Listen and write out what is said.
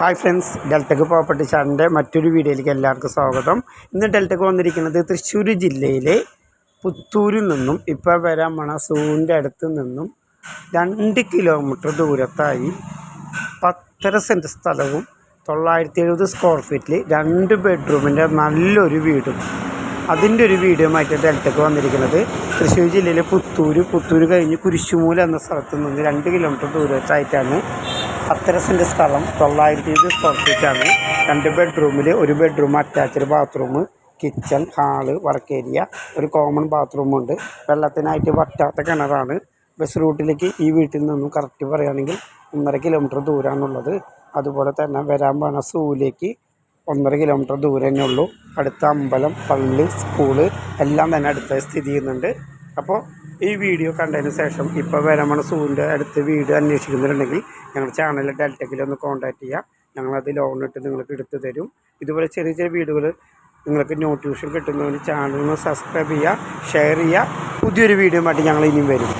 Hi friends Deltech property ചാനലിന്റെ മറ്റൊരു വീഡിയോയിലേക്ക് എല്ലാവർക്കും സ്വാഗതം. ഇന്ന് ഡെൽറ്റക്ക് വന്നിരിക്കുന്നത് തൃശ്ശൂർ ജില്ലയിലെ പുത്തൂരിൽ നിന്നും ഇപ്പോൾ വരാൻ പോണ സൂവിന്റെ അടുത്ത് നിന്നും രണ്ട് കിലോമീറ്റർ ദൂരത്തായി പത്തര സെന്റ് സ്ഥലവും തൊള്ളായിരത്തി എഴുപത് സ്ക്വയർ ഫീറ്റിൽ രണ്ട് ബെഡ്റൂമിന്റെ നല്ലൊരു വീടും. അതിന്റെ ഒരു വീഡിയോ ആയിട്ട് ഡെൽറ്റക്ക് വന്നിരിക്കുന്നത് തൃശ്ശൂർ ജില്ലയിലെ പുത്തൂർ പുത്തൂർ കഴിഞ്ഞ് കുരിശുമൂല എന്ന സ്ഥലത്ത് നിന്ന് രണ്ട് കിലോമീറ്റർ ദൂരത്തായിട്ടാണ് പത്തര സ്ഥലം തൊള്ളായിരത്തി ഇരുപത് സ്ക്വയർ ഫീറ്റാണ് രണ്ട് ബെഡ്റൂമിൽ ഒരു bedroom attached bathroom kitchen hall work area ഒരു കോമൺ ബാത്റൂമുണ്ട് വെള്ളത്തിനായിട്ട് വറ്റാത്ത കിണറാണ് ബസ് റൂട്ടിലേക്ക് ഈ വീട്ടിൽ നിന്നും കറക്റ്റ് പറയുകയാണെങ്കിൽ ഒന്നര കിലോമീറ്റർ ദൂരമാണുള്ളത് അതുപോലെ തന്നെ വരാൻ പോണ സൂവിലേക്ക് ഒന്നര കിലോമീറ്റർ ദൂരം തന്നെ ഉള്ളൂ. അടുത്ത അമ്പലം പള്ളി സ്കൂൾ എല്ലാം തന്നെ അടുത്തായി സ്ഥിതി ചെയ്യുന്നുണ്ട്. അപ്പോൾ ഈ വീഡിയോ കണ്ടതിന് ശേഷം ഇപ്പോൾ വരമണ സൂവിന്റെ അടുത്ത് വീട് അന്വേഷിക്കുന്നുണ്ടെങ്കിൽ ഞങ്ങളുടെ ചാനൽ ഡെൽറ്റക്കിൽ ഒന്ന് കോൺടാക്റ്റ് ചെയ്യാം. ഞങ്ങളത് ലോൺ ഇട്ട് നിങ്ങൾക്ക് എടുത്തു തരും. ഇതുപോലെ ചെറിയ ചെറിയ വീടുകൾ നിങ്ങൾക്ക് നോട്ടിഫിക്കേഷൻ കിട്ടുന്നതിന് ചാനൽ ഒന്ന് സബ്സ്ക്രൈബ് ചെയ്യുക ഷെയർ ചെയ്യുക. പുതിയൊരു വീഡിയോ ആയിട്ട് ഞങ്ങൾ ഇനിയും വരും.